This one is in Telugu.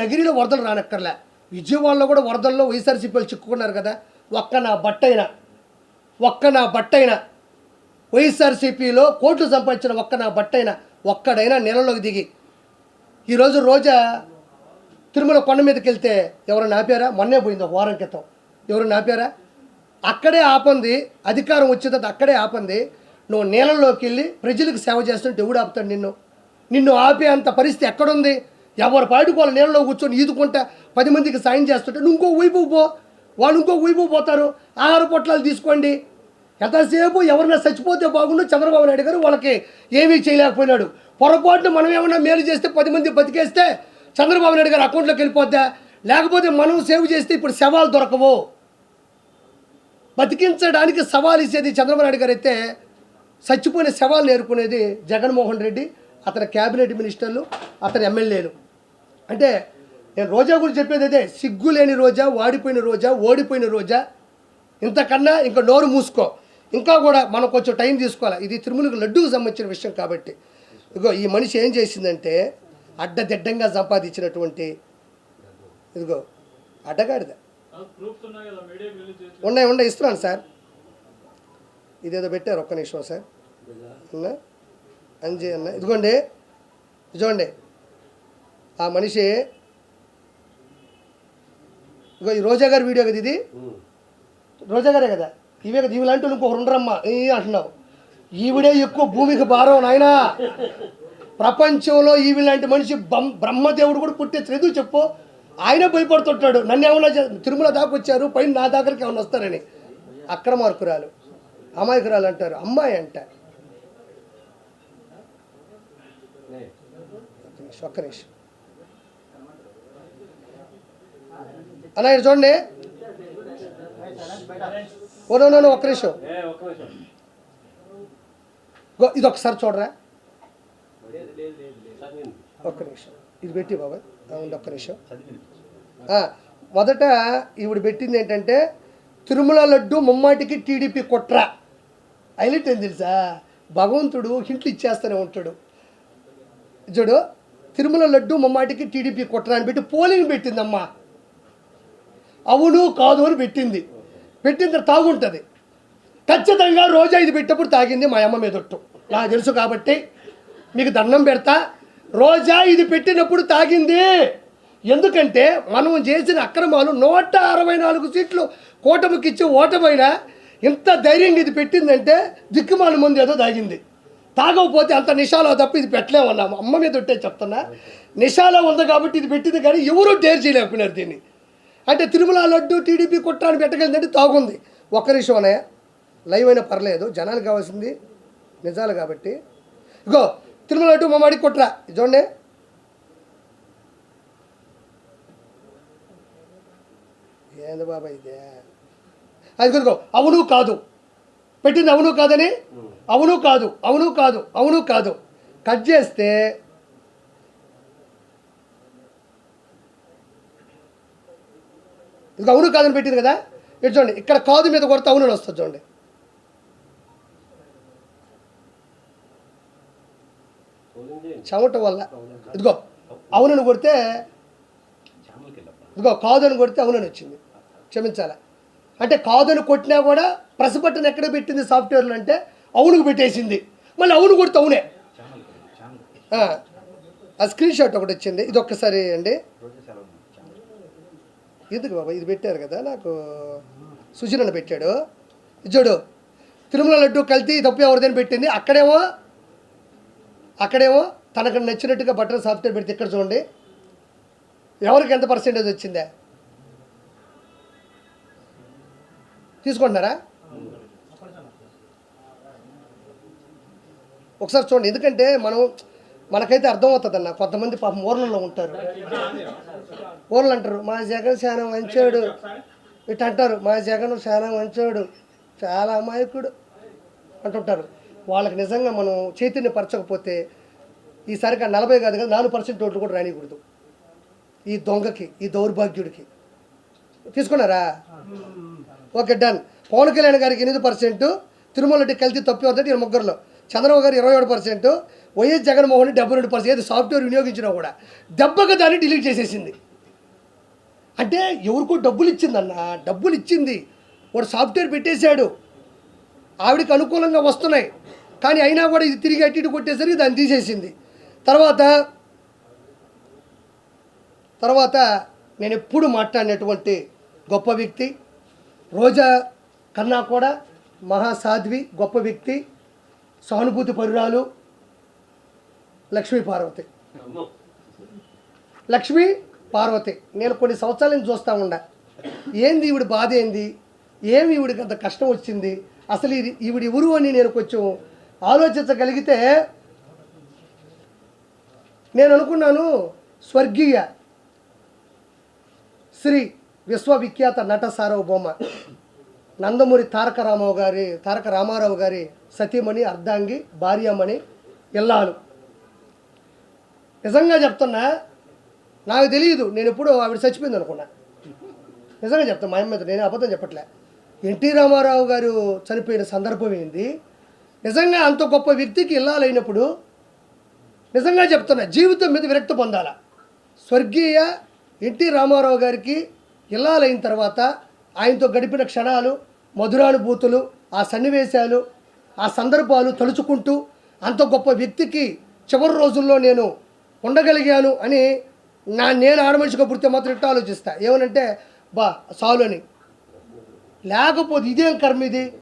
నగిరిలో వరదలు రానక్కర్లే. విజయవాడలో కూడా వరదల్లో వైఎస్ఆర్సీపీ వాళ్ళు చిక్కుకున్నారు కదా. ఒక్క నా బట్టైనా ఒక్క నా బట్టైనా వైఎస్ఆర్సీపీలో కోట్లు సంపాదించిన ఒక్క నా బట్టైనా ఒక్కడైనా నెలలోకి దిగి. ఈరోజు రోజా తిరుమల కొండ మీదకి వెళ్తే ఎవరైనా నాపారా మొన్నే పోయింది ఒక వారం క్రితం. ఎవరు నాపారా అక్కడే ఆపంది అధికారం వచ్చిన తర్వాత అక్కడే ఆపంది. నువ్వు నీళ్ళలోకి వెళ్ళి ప్రజలకు సేవ చేస్తుంటే ఎవడు ఆపుతాడు నిన్ను? నిన్ను ఆపే అంత పరిస్థితి ఎక్కడుంది? ఎవరు పాటికి వాళ్ళ నీళ్ళలో కూర్చొని ఈదుకుంటా పది మందికి సాయం చేస్తుంటే నువ్వు ఇంకో వైపు పో. వాళ్ళు ఇంకో వైపు పోతారు. ఆహార పొట్లాలు తీసుకోండి. ఎంతసేపు ఎవరైనా చచ్చిపోతే బాగుండు. చంద్రబాబు నాయుడు గారు వాళ్ళకి ఏమీ చేయలేకపోయినాడు. పొరపాటున మనం ఏమైనా మేలు చేస్తే పది మంది బతికేస్తే చంద్రబాబు నాయుడు గారు అకౌంట్లోకి వెళ్ళిపోద్దా? లేకపోతే మనం సేవ్ చేస్తే ఇప్పుడు శవాలు దొరకవు. బతికించడానికి సవాల్ ఇచ్చేది చంద్రబాబు నాయుడు గారు అయితే చచ్చిపోయిన శవాలు నేర్పునేది జగన్మోహన్ రెడ్డి అతని క్యాబినెట్ మినిస్టర్లు అతని ఎమ్మెల్యేలు. అంటే నేను రోజా గురించి చెప్పేది అదే సిగ్గు లేని రోజా వాడిపోయిన రోజా ఓడిపోయిన రోజా. ఇంతకన్నా ఇంకా నోరు మూసుకో. ఇంకా కూడా మనం కొంచెం టైం తీసుకోవాలి. ఇది తిరుమలకు లడ్డూకు సంబంధించిన విషయం కాబట్టి. ఇదిగో ఈ మనిషి ఏం చేసిందంటే అడ్డదిడ్డంగా సంపాదించినటువంటి ఇదిగో అడ్డగాడిద. ఉన్నాయి ఉన్నాయి ఇస్తున్నాను సార్. ఇదేదో పెట్టారు ఒక్క నిమిషం సార్. అన్నా అంజీ అన్న ఇదిగోండి. ఇదిగోండి. ఆ మనిషి ఇగో ఈ రోజా గారి వీడియో కదా ఇది? రోజా గారే కదా? ఇవే కదా ఇవి లాంటి ఇంకొకరు ఉండరమ్మా. ఈ అంటున్నావు. ఈవిడే ఎక్కువ భూమికి భారం నాయనా. ప్రపంచంలో ఈవి లాంటి మనిషి బ్రహ్మదేవుడు కూడా పుట్టే చదువు చెప్పు. ఆయన భయపడుతుంటాడు. నన్ను ఏమన్నా తిరుమల దాకా వచ్చారు పైన నా దగ్గరికి ఏమన్నా వస్తారని. అక్రమార్కురాలు. అమాయకురాలు అంటారు. అమ్మాయి అంట. ఒక్క నిమిషం, ఒక్క నిమిషం అన్న ఇక్కడ చూడండి. ఓ నో, ఒక్క నిమిషం. ఇది ఒకసారి చూడరా. ఒక్క నిమిషం. ఇది పెట్టి బాబాయ్. ఆ, ఉంది ఒక్క నిమిషం. మొదట ఈవిడ పెట్టింది ఏంటంటే తిరుమల లడ్డు ముమ్మాటికి టీడీపీ కుట్ర. హైలైట్ ఏం తెలుసా? భగవంతుడు హింట్లు ఇచ్చేస్తూనే ఉంటాడు. చూడు తిరుమల లడ్డు ముమ్మాటికి టీడీపీ కుట్ర అని పెట్టి పోలింగ్ పెట్టిందమ్మా. అవును కాదు అని పెట్టింది. పెట్టిన తర్వాత తాగుంటుంది. ఖచ్చితంగా రోజా ఇది పెట్టినప్పుడు తాగింది మా అమ్మ మీదొట్టు. నాకు తెలుసు కాబట్టి మీకు దండం పెడతా. రోజా ఇది పెట్టినప్పుడు తాగింది. ఎందుకంటే మనం చేసిన అక్రమాలు నూట అరవై నాలుగు సీట్లు కూటమికి ఇచ్చి ఓటమైనా ఇంత ధైర్యంగా ఇది పెట్టిందంటే దిక్కుమాల ముందు ఏదో తాగింది. తాగకపోతే అంత నిషాలో తప్ప ఇది పెట్టలేమన్నాము అమ్మ మీద ఉంటే చెప్తున్నా. నిషాలో ఉంది కాబట్టి ఇది పెట్టింది కానీ ఎవరూ డేర్ చేయలేకపోయినారు దీన్ని. అంటే తిరుమల లడ్డు టీడీపీ కుట్రాన్ని పెట్టగలిందంటే తాగుంది. ఒక్క నిమిషం అన్నయ్య. లైవ్ అయినా పర్లేదు జనాలకు కావాల్సింది నిజాలు కాబట్టి. ఇగో తిరుమల లడ్డు మమ్మడి కుట్ర. చూడండి. ఏంది బాబా ఇదే? అది కుదుకో అవును కాదు. పెట్టింది అవును కాదని? అవును కాదు అవును కాదు అవును కాదు. కట్ చేస్తే ఇది అవును కాదని పెట్టింది కదా? ఇటు చూడండి ఇక్కడ కాదు మీద కొడితే అవును అని వస్తుంది చూడండి. చెమట వల్ల ఇదిగో అవునని కొడితే ఇదిగో కాదని కొడితే అవునని వచ్చింది. క్షమించాలా? అంటే కాదని కొట్టినా కూడా ప్రెస్ బటన్ ఎక్కడ పెట్టింది సాఫ్ట్వేర్లు అంటే అవునుకు పెట్టేసింది. మళ్ళీ అవును కొడితే అవునే. ఆ, ఆ స్క్రీన్ షాట్ ఒకటి వచ్చింది. ఇది ఒక్కసారి అండి. ఎందుకు బాబా? ఇది పెట్టారు కదా నాకు. సుజనలు పెట్టాడు. చూడు తిరుమల లడ్డు కల్తీ తప్పు ఎవరిదని పెట్టింది. అక్కడేమో అక్కడేమో తనకు నచ్చినట్టుగా బట్టల సాఫ్ట్వేర్ పెడితే ఇక్కడ చూడండి. ఎవరికి ఎంత పర్సెంటేజ్ వచ్చిందే? తీసుకుంటున్నారా? ఒకసారి చూడండి. ఎందుకంటే మనం మనకైతే అర్థమవుతుంది అన్న కొంతమంది పాపం ఊర్లలో ఉంటారు. ఊర్లు అంటారు మా జగన్ చాలా మంచోడు. ఇటు అంటారు మా జగన్ చాలా మంచోడు చాలా అమాయకుడు. అంటుంటారు. వాళ్ళకి నిజంగా మనం చైతన్యపరచకపోతే పరచకపోతే ఈసారిగా నలభై కాదు కదా నాలుగు పర్సెంట్ ఓట్లు కూడా రానికూడదు ఈ దొంగకి ఈ దౌర్భాగ్యుడికి. తీసుకున్నారా? Okay done. పవన్ కళ్యాణ్ గారికి ఎనిమిది పర్సెంట్ తిరుమల రెడ్డి కలిసి తప్పి వద్దంటే ముగ్గురులో. చంద్రబాబు గారు ఇరవై ఏడు పర్సెంట్ వైఎస్ జగన్మోహన్ డెబ్బై రెండు పర్సెంట్ ఏదో సాఫ్ట్వేర్ వినియోగించినా కూడా దెబ్బగా దాన్ని డిలీట్ చేసేసింది. అంటే ఎవరికో డబ్బులు ఇచ్చిందన్న డబ్బులు ఇచ్చింది. వాడు సాఫ్ట్వేర్ పెట్టేశాడు. ఆవిడకి అనుకూలంగా వస్తున్నాయి. కానీ అయినా కూడా ఇది తిరిగి అట్టి ఇటు కొట్టేసరికి దాన్ని తీసేసింది. తర్వాత తర్వాత నేను ఎప్పుడు మాట్లాడినటువంటి గొప్ప వ్యక్తి రోజా కన్నా కూడా మహాసాధ్వి గొప్ప వ్యక్తి సానుభూతి పరురాలు లక్ష్మీ పార్వతి. లక్ష్మీ పార్వతి నేను కొన్ని సంవత్సరాల నుంచి చూస్తూ ఉండా. ఏంది ఈవిడ బాధ ఏంది? ఏమి ఈవిడికి అంత కష్టం వచ్చింది? అసలు ఇది ఈవిడ ఎవరు అని నేను కొంచెం ఆలోచించగలిగితే నేను అనుకున్నాను స్వర్గీయ శ్రీ విశ్వవిఖ్యాత నట సార్వభౌమ నందమూరి తారక రామారావు గారి తారక రామారావు గారి సతీమణి అర్ధాంగి భార్యమణి ఇల్లాలు. నిజంగా చెప్తున్నా నాకు తెలియదు నేను ఎప్పుడూ ఆవిడ చచ్చిపోయింది అనుకున్నా. నిజంగా చెప్తాను మా అమ్మ మీద నేను అబద్ధం చెప్పట్లే. ఎన్టీ రామారావు గారు చనిపోయిన సందర్భం ఏంది? నిజంగా అంత గొప్ప వ్యక్తికి ఇల్లాలైనప్పుడు నిజంగా చెప్తున్నా జీవితం మీద విరక్తి పొందాల? స్వర్గీయ ఎన్టీ రామారావు గారికి ఇల్లాలైన తర్వాత ఆయనతో గడిపిన క్షణాలు మధురానుభూతులు ఆ సన్నివేశాలు ఆ సందర్భాలు తలుచుకుంటూ అంత గొప్ప వ్యక్తికి చివరి రోజుల్లో నేను ఉండగలిగాను అని నా నేను ఆడమనిషిగా పుడితే మాత్రం ఇట్లా ఆలోచిస్తా. ఏమనంటే బా సాలు అని. లేకపోతే ఇదేం కర్మ ఇది?